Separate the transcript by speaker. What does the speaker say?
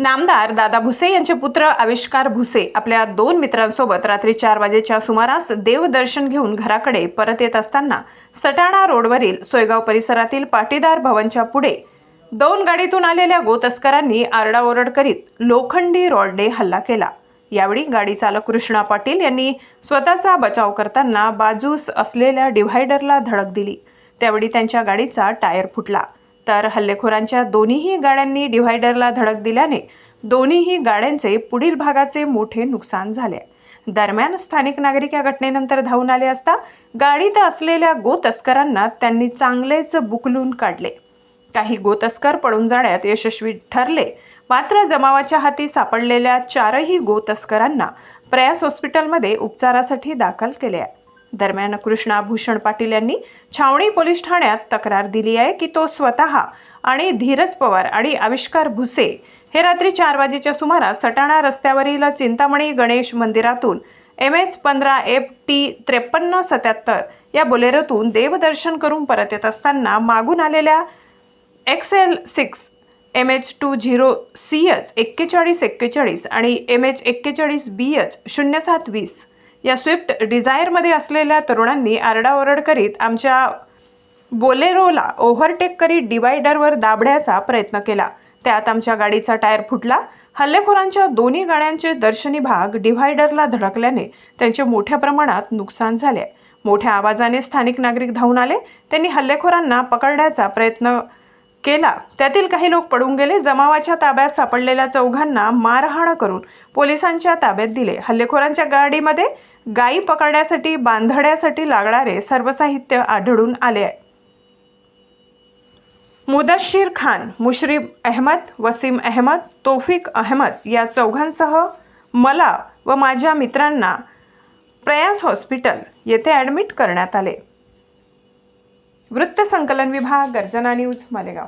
Speaker 1: नामदार दादा भुसे यांचे पुत्र आविष्कार भुसे आपल्या दोन मित्रांसोबत रात्री चार वाजेच्या सुमारास देवदर्शन घेऊन घराकडे परत येत असताना सटाणा रोडवरील सोयगाव परिसरातील पाटीदार भवनच्या पुढे दोन गाडीतून आलेल्या गोतस्करांनी आरडाओरड करीत लोखंडी रॉडने हल्ला केला. यावेळी गाडी चालक कृष्णा पाटील यांनी स्वतःचा बचाव करताना बाजूस असलेल्या डिव्हायडरला धडक दिली. त्यावेळी त्यांच्या गाडीचा टायर फुटला. तर हल्लेखोरांच्या दोन्हीही गाड्यांनी डिव्हायडरला धडक दिल्याने दोन्हीही गाड्यांचे पुढील भागाचे मोठे नुकसान झाले. दरम्यान स्थानिक नागरिक या घटनेनंतर धावून आले असता गाडीत असलेल्या गो तस्करांना त्यांनी चांगलेच बुकलून काढले. काही गोतस्कर पळून जाण्यात यशस्वी ठरले. मात्र जमावाच्या हाती सापडलेल्या चारही गोतस्करांना प्रयास हॉस्पिटलमध्ये उपचारासाठी दाखल केले आहे. दरम्यान कृष्णा भूषण पाटील यांनी छावणी पोलीस ठाण्यात तक्रार दिली आहे की तो स्वतः आणि धीरज पवार आणि आविष्कार भुसे हे रात्री चार वाजेच्या सुमारास सटाणा रस्त्यावरील चिंतामणी गणेश मंदिरातून एम एच पंधरा एफ टी त्रेपन्न सत्याहत्तर या बोलेरोतून देवदर्शन करून परत येत असताना मागून आलेल्या X L six M H two zero C H एक्केचाळीस एक्केचाळीस आणि एम एच एक्केचाळीस बी एच शून्य सात वीस या स्विफ्ट डिझायरमध्ये असलेल्या तरुणांनी आरडाओरड करीत आमच्या बोलेरोला ओव्हरटेक करीत डिवायडरवर दाबण्याचा प्रयत्न केला. त्यात आमच्या गाडीचा टायर फुटला. हल्लेखोरांच्या दोन्ही गाड्यांचे दर्शनी भाग डिव्हायडरला धडकल्याने त्यांचे मोठ्या प्रमाणात नुकसान झाले. मोठ्या आवाजाने स्थानिक नागरिक धावून आले. त्यांनी हल्लेखोरांना पकडण्याचा प्रयत्न केला. त्यातील काही लोक पडून गेले. जमावाच्या ताब्यात सापडलेल्या चौघांना मारहाण करून पोलिसांच्या ताब्यात दिले. हल्लेखोरांच्या गाडीमध्ये गायी पकडण्यासाठी बांधण्यासाठी लागणारे सर्व साहित्य आढळून आले आहे. मुदश्शीर खान मुश्रीफ अहमद वसीम अहमद तोफिक अहमद या चौघांसह मला व माझ्या मित्रांना प्रयास हॉस्पिटल येथे ॲडमिट करण्यात आले. वृत्तसंकलन विभाग गर्जना न्यूज मालेगाव.